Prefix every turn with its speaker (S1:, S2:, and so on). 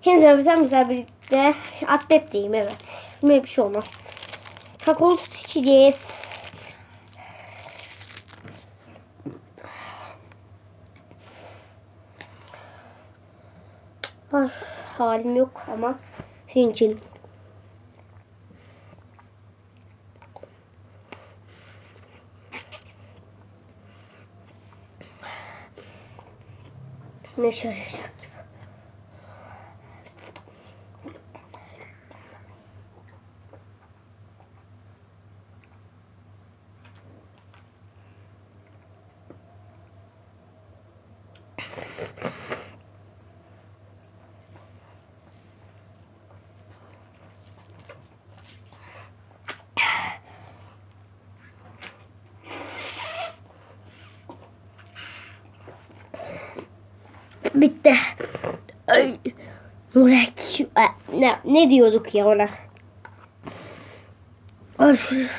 S1: Henüz bizimle birlikte atlet diyeyim evet. Böyle bir şey olmaz. Süt içeceğiz. Ay, halim yok ama senin için. Ne şaşacak? Bitti. Ay. Nurek. şu- e, Ne, ne diyorduk ya ona? Görüşürüz.